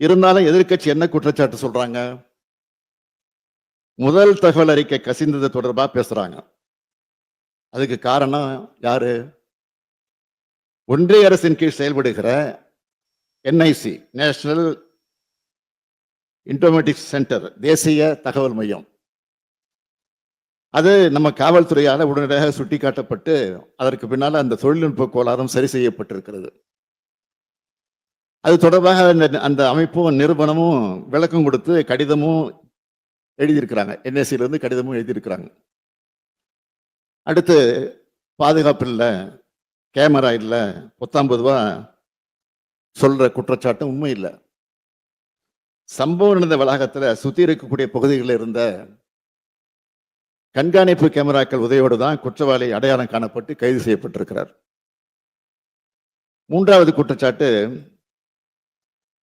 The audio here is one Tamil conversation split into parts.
இருந்தாலும் எதிர்க்கட்சி என்ன குற்றச்சாட்டு சொல்றாங்க? முதல் தகவல் அறிக்கை கசிந்தது தொடர்பா பேசுறாங்க. அதுக்கு காரணம் யாரு? ஒன்றிய அரசின் கீழ் செயல்படுகிற என்ஐசி நேஷனல் இன்டர்மேட்டிக் சென்டர் தேசிய தகவல் மையம். அது நம்ம காவல்துறையால் உடனடியாக சுட்டிக்காட்டப்பட்டு அதற்கு பின்னால் அந்த தொழில்நுட்ப கோளாறும் சரி செய்யப்பட்டிருக்கிறது. அது தொடர்பாக அந்த அந்த அமைப்பும் நிறுவனமும் விளக்கம் கொடுத்து கடிதமும் எழுதியிருக்கிறாங்க. என்எஸ்சியிலேருந்து இருந்து கடிதமும் எழுதியிருக்கிறாங்க. அடுத்து பாதுகாப்பு இல்லை கேமரா இல்லை பொத்தாம்பதுவா சொல்கிற குற்றச்சாட்டு உண்மை இல்லை. சம்பவம் நடந்த வளாகத்தில் சுற்றி இருக்கக்கூடிய பகுதிகளில் இருந்த கண்காணிப்பு கேமராக்கள் உதவியோடு தான் குற்றவாளி அடையாளம் காணப்பட்டு கைது செய்யப்பட்டிருக்கிறார். மூன்றாவது குற்றச்சாட்டு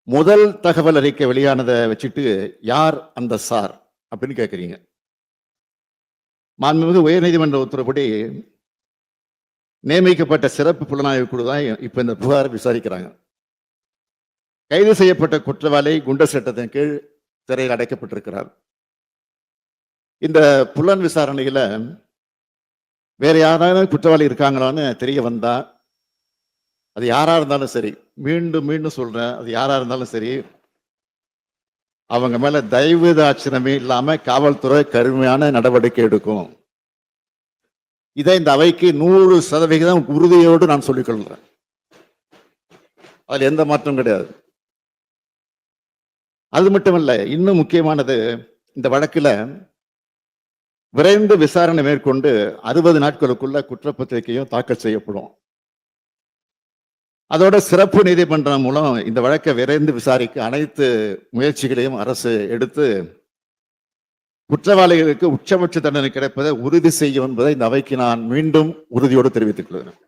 முதல் தகவல் அறிக்கை வெளியானதை வச்சுட்டு யார் அந்த சார் அப்படின்னு கேட்குறீங்க மாண்புமிகு உயர்நீதிமன்ற உத்தரவுப்படி நியமிக்கப்பட்ட சிறப்பு புலனாய்வு குழு தான் இப்போ இந்த புகாரை விசாரிக்கிறாங்க. கைது செய்யப்பட்ட குற்றவாளி குண்டர் சட்டத்தின் கீழ் சிறையில் அடைக்கப்பட்டிருக்கிறார். இந்த புலன் விசாரணையில் வேற யாராவது குற்றவாளி இருக்காங்களான்னு தெரிய வந்தால் அது யாரா இருந்தாலும் சரி. மீண்டும் மீண்டும் சொல்றேன் அது யாரா இருந்தாலும் சரி. அவங்க மேல தயவு இல்லாமல் இல்லாம காவல்துறை கருமையான நடவடிக்கை எடுக்கும். இதை இந்த அவைக்கு நூறு சதவிகிதம் உறுதியோடு நான் சொல்லிக் கொள்கிறேன். அதுல எந்த மாற்றம் கிடையாது. அது மட்டுமல்ல இன்னும் முக்கியமானது இந்த வழக்கில் விரைந்து விசாரணை மேற்கொண்டு அறுபது நாட்களுக்குள்ள குற்றப்பத்திரிகையும் தாக்கல் செய்யப்படும். அதோட சிறப்பு நீதிமன்றம் மூலம் இந்த வழக்கை விரைந்து விசாரிக்க அனைத்து முயற்சிகளையும் அரசு எடுத்து குற்றவாளிகளுக்கு உச்சபட்ச தண்டனை கிடைப்பதை உறுதி செய்யும் என்பதை இந்த அவைக்கு நான் மீண்டும் உறுதியோடு தெரிவித்துக் கொள்கிறேன்.